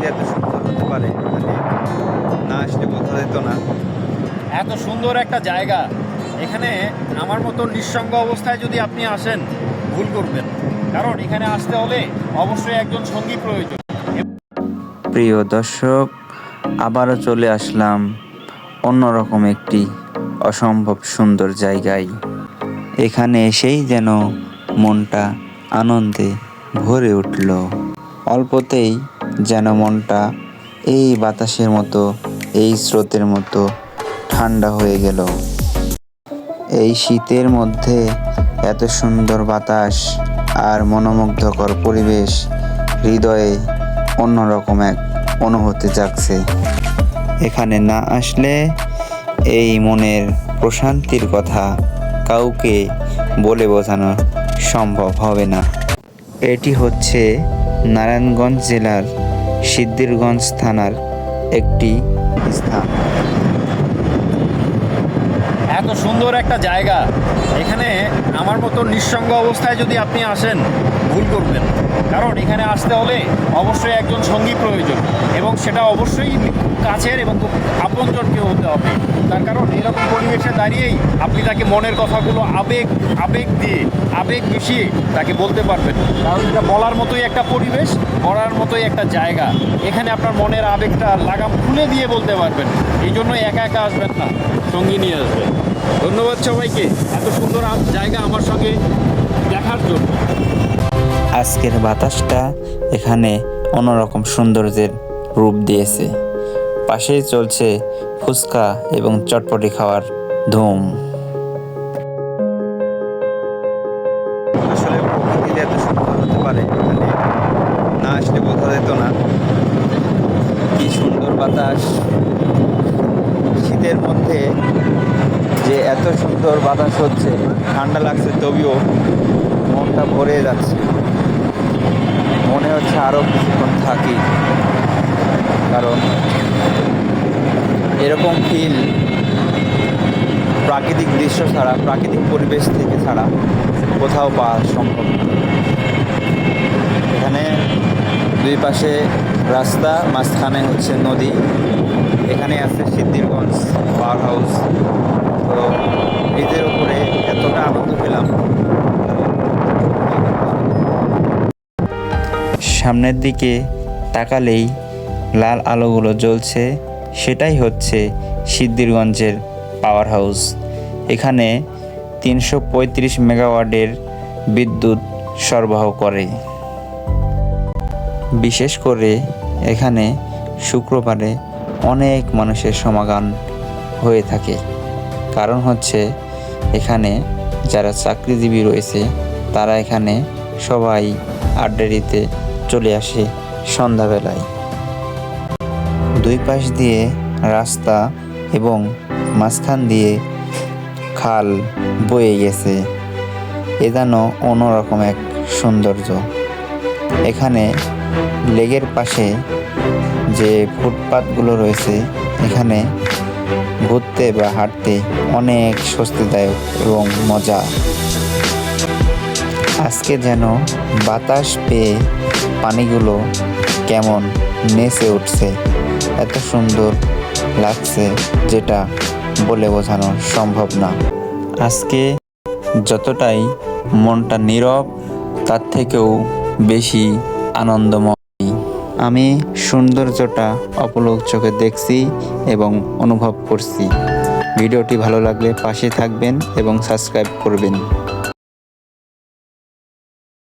যে এত সুন্দর হতে পারে? মানে না আসলে বোঝা যেত না। এত সুন্দর একটা জায়গা। এখানে আমার মতো নিঃসঙ্গ অবস্থায় যদি আপনি আসেন ভুল করবেন। কারণ এখানে আসতে হলে অবশ্যই একজন সঙ্গী প্রয়োজন। প্রিয় দর্শক আবারও চলে আসলাম অন্যরকম একটি অসম্ভব সুন্দর জায়গায়। এখানে এসেই যেন মনটা আনন্দে ভরে উঠল। অল্পতেই যেন মনটা এই বাতাসের মতো, এই স্রোতের মতো ঠান্ডা হয়ে গেল। এই শীতের মধ্যে এত সুন্দর বাতাস আর মনোমুগ্ধকর পরিবেশ, হৃদয়ে অন্যরকম এক অনুভূতি জাগছে। এখানে না আসলে এই মনের প্রশান্তির কথা কাউকে বলে বোঝানো সম্ভব হবে না। এটি হচ্ছে নারায়ণগঞ্জ জেলার সিদ্ধিরগঞ্জ থানার একটি স্থান। এত সুন্দর একটা জায়গা। এখানে আমার মতো নিঃসঙ্গ অবস্থায় যদি আপনি আসেন, ভুল করবেন। কারণ এখানে আসতে হলে অবশ্যই একজন সঙ্গী প্রয়োজন এবং সেটা অবশ্যই কাছের এবং খুব আপনজন কেউ হতে হবে। তার কারণ এরকম পরিবেশে দাঁড়িয়েই আপনি তাকে মনের কথাগুলো আবেগ আবেগ দিয়ে, আবেগ মিশিয়ে তাকে বলতে পারবেন। কারণ এটা বলার মতোই একটা পরিবেশ, বলার মতোই একটা জায়গা। এখানে আপনার মনের আবেগটা লাগাম খুলে দিয়ে বলতে পারবেন। এই জন্য একা একা আসবেন না, সঙ্গী নিয়ে আসবেন। ধন্যবাদ সবাইকে, এত সুন্দর জায়গা আমার সঙ্গে দেখার জন্য। আজকের বাতাসটা এখানে অন্যরকম সৌন্দর্যের রূপ দিয়েছে। পাশেই চলছে ফুচকা এবং চটপটি খাওয়ার ধুম। আসলে এত সুন্দর হতে পারে না আসলে বোঝা যেত না। কি সুন্দর বাতাস। শীতের মধ্যে যে এত সুন্দর বাতাস হচ্ছে, ঠান্ডা লাগছে তবেও মনটা ভরে যাচ্ছে। মনে হচ্ছে আরও কিছুক্ষণ থাকি, কারণ এরকম ফিল প্রাকৃতিক দৃশ্য ছাড়া, প্রাকৃতিক পরিবেশ থেকে ছাড়া কোথাও পাওয়া সম্ভব এখানে দুই পাশে রাস্তা, মাঝখানে হচ্ছে নদী। এখানে আছে সিদ্ধিরগঞ্জ পাওয়ার হাউস। তো ব্রিজের উপরে এতটা আনন্দ পেলাম। সামনের দিকে তাকালেই লাল আলোগুলো জ্বলছে। সেটাই হচ্ছে সিদ্ধিরগঞ্জের পাওয়ার হাউস এখানে তিনশো পঁয়ত্রিশ মেগাওয়াটের বিদ্যুৎ সরবরাহ করে। বিশেষ করে এখানে শুক্রবারে অনেক মানুষের সমাগম হয়ে থাকে। কারণ হচ্ছে এখানে যারা চাকরিজীবী রয়েছে, তারা এখানে সবাই আড্ডা দিতে চলে আসে সন্ধ্যাবেলায়। দুই পাশ দিয়ে রাস্তা এবং মাঝখান দিয়ে খাল বয়ে গেছে। এ যেন অন্যরকম এক সৌন্দর্য। এখানে লেগের পাশে যে ফুটপাতগুলো রয়েছে, এখানে ঘুরতে বা হাঁটতে অনেক স্বস্তিদায়ক এবং মজা। আজকে যেন বাতাস পেয়ে পানিগুলো কেমন নেচে উঠছে, এত সুন্দর লাগছে যেটা বলে বোঝানো সম্ভব না। আজকে যতটাই মনটা নীরব, তার থেকেও বেশি আনন্দময়। আমি সৌন্দর্যটা অপলোক চোখে দেখছি এবং অনুভব করছি। ভিডিওটি ভালো লাগলে পাশে থাকবেন এবং সাবস্ক্রাইব করবেন।